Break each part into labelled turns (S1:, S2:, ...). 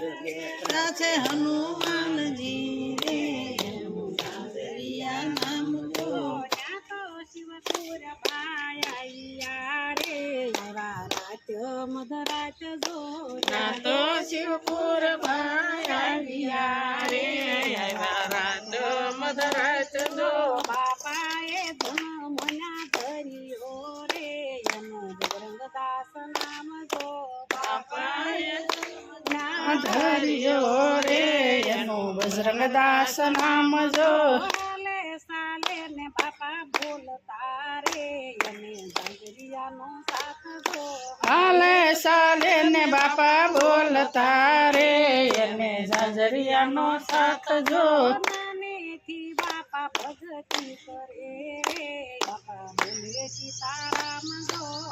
S1: બેઠા છે હનુમાનજી. રે સાસરિયા નામ લો
S2: શિવપુર પાયા રે રાત મધરાત જો
S1: તો શિવપુર આવ્યા રે રાત મધરાત જો.
S2: નામ
S1: ધર્યો રે એનો બજરંગદાસ નામ જો.
S2: સાલે સાલે ને બાપા બોલતા રે એને જાંજરિયાનો સાથ જો.
S1: હાલે સાલે ને બાપા બોલતા રે એને ઝાઝરિયાનો સાથ જો.
S2: નાનેથી બાપા ભગતી કરે બાપા બોલે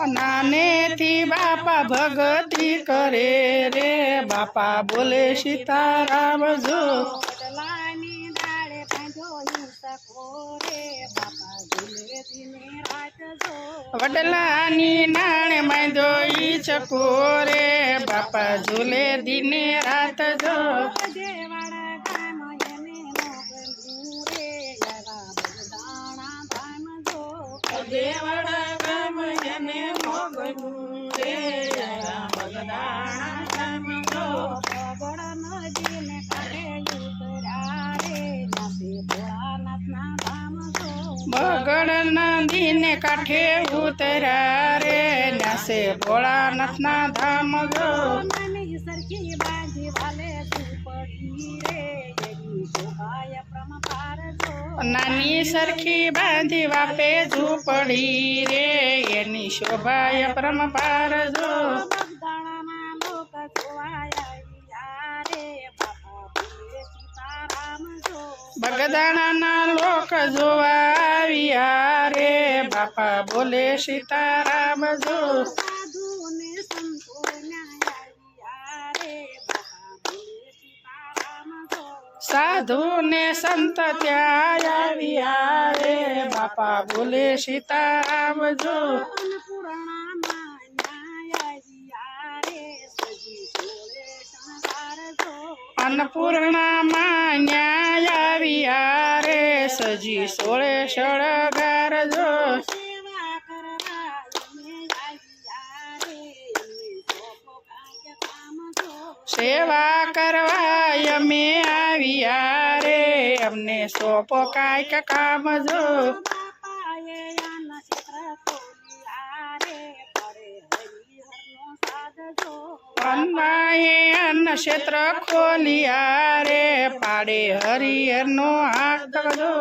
S1: નાનેથી બાપા ભગતી કરે રે. બાપા બોલે સીતારામ જો.
S2: વડલાની ડાળે બાંધો હિંસકો રે બાપા ઝૂલે દિને રાત જો.
S1: વડલાની નાણે માંધો જોઈ ચકો રે બાપા ઝૂલે દિને રાત જો
S2: ગામ એને નો ગંધું રે યારા બગદાણા ધામ જો
S1: દેવડા ગામ એને મોગનું રે બગદાણા ગામ જો
S2: બગડ નદીને કાંઠે ઉતર્યા રે નાસે ભોળાનાથના ધામ નાની સરખી બાંધી વાલે ઝૂંપડી રે
S1: નાની સરખી બાંધી વાપે ઝૂપડી રે, એની શોભાય પરમપાર જો.
S2: બગદાણાના લોક
S1: જોવા આવ્યા રે. બાપા બોલે સીતારામ જો. સાધુ ને સંત ત્યાં આવ્યા રે. બાપા બોલે સીતારામ જો.
S2: અન્નપૂર્ણામાં ન્યાય
S1: આવી રે સજી સોળે સળગાર જો.
S2: સેવા કરવા અમે આવ્યા રે
S1: અમને સોંપો કાંઈક કામ જો. અન્નાએ અન્ન ક્ષેત્ર ખોલિયા રે પાડે હરિહરનો હાથ જો.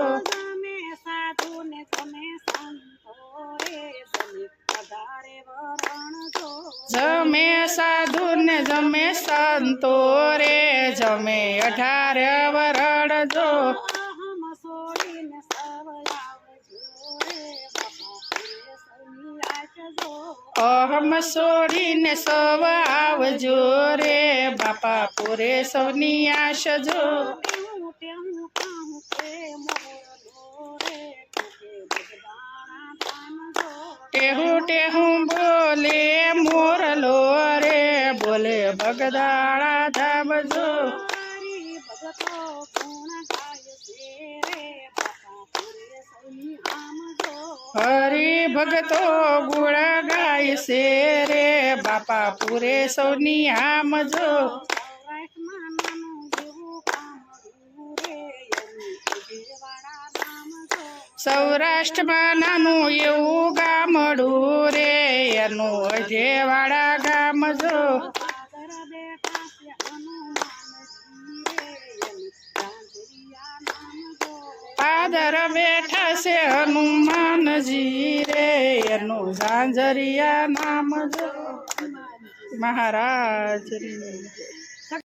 S1: જમે સાધુ ને જમે સંતો રે જમે અઢાર વરડ જો.
S2: અહમ છોડીને સવ આવજો રે બાપા, પૂરે સૌની આશ જો. ટેહું ટેહું
S1: બોલે મોરલો રે, બોલે બગદાણા ધામ હરિ ભગતો ગુણ ગાય છે રે, બાપા પૂરે સૌની આમ જો.
S2: સૌરાષ્ટ્રમાં નાનું
S1: એવું ગામડું રે, એનું અજેવાડા ગામ
S2: જો.
S1: પાદર બેઠા છે હનુમાનજી રે એનું ઝાંઝરિયા નામ જો. મહારાજ